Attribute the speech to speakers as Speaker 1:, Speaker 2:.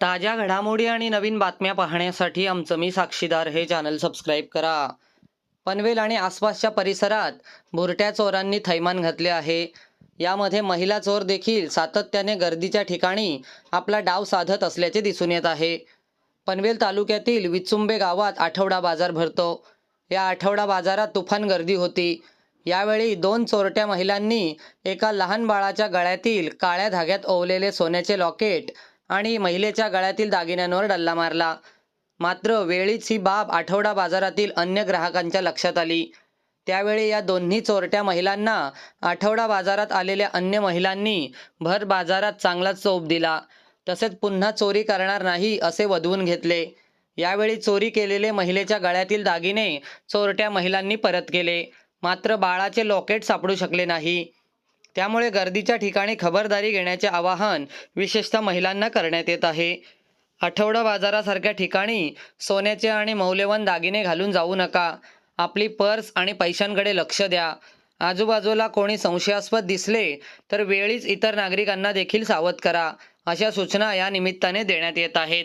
Speaker 1: ताज्या घडामोडी आणि नवीन बातम्या पाहण्यासाठी आमचं मी साक्षीदार हे चॅनल सबस्क्राईब करा. पनवेल आणि आसपासच्या परिसरात बुरट्या चोरांनी थैमान घातले आहे. यामध्ये महिला चोर देखील सातत्याने गर्दीच्या ठिकाणी आपला डाव साधत असल्याचे दिसून येत आहे. पनवेल तालुक्यातील विचुंबे गावात आठवडा बाजार भरतो. या आठवडा बाजारात तुफान गर्दी होती. यावेळी दोन चोरट्या महिलांनी एका लहान बाळाच्या गळ्यातील काळ्या धाग्यात ओवलेले सोन्याचे लॉकेट आणि महिलेच्या गळ्यातील दागिन्यांवर डल्ला मारला. मात्र वेळीच ही बाब आठवडा बाजारातील अन्य ग्राहकांच्या लक्षात आली. त्यावेळी या दोन्ही चोरट्या महिलांना आठवडा बाजारात आलेल्या अन्य महिलांनी भर बाजारात चांगलाच चोप दिला. तसेच पुन्हा चोरी करणार नाही असे वधवून घेतले. यावेळी चोरी केलेले महिलेच्या गळ्यातील दागिने चोरट्या महिलांनी परत केले. मात्र बाळाचे लॉकेट सापडू शकले नाही. त्यामुळे गर्दीच्या ठिकाणी खबरदारी घेण्याचे आवाहन विशेषतः महिलांना करण्यात येत आहे. आठवडा बाजारासारख्या ठिकाणी सोन्याचे आणि मौल्यवान दागिने घालून जाऊ नका. आपली पर्स आणि पैशांकडे लक्ष द्या. आजूबाजूला कोणी संशयास्पद दिसले तर वेळीच इतर नागरिकांना देखील सावध करा अशा सूचना या निमित्ताने देण्यात येत आहेत.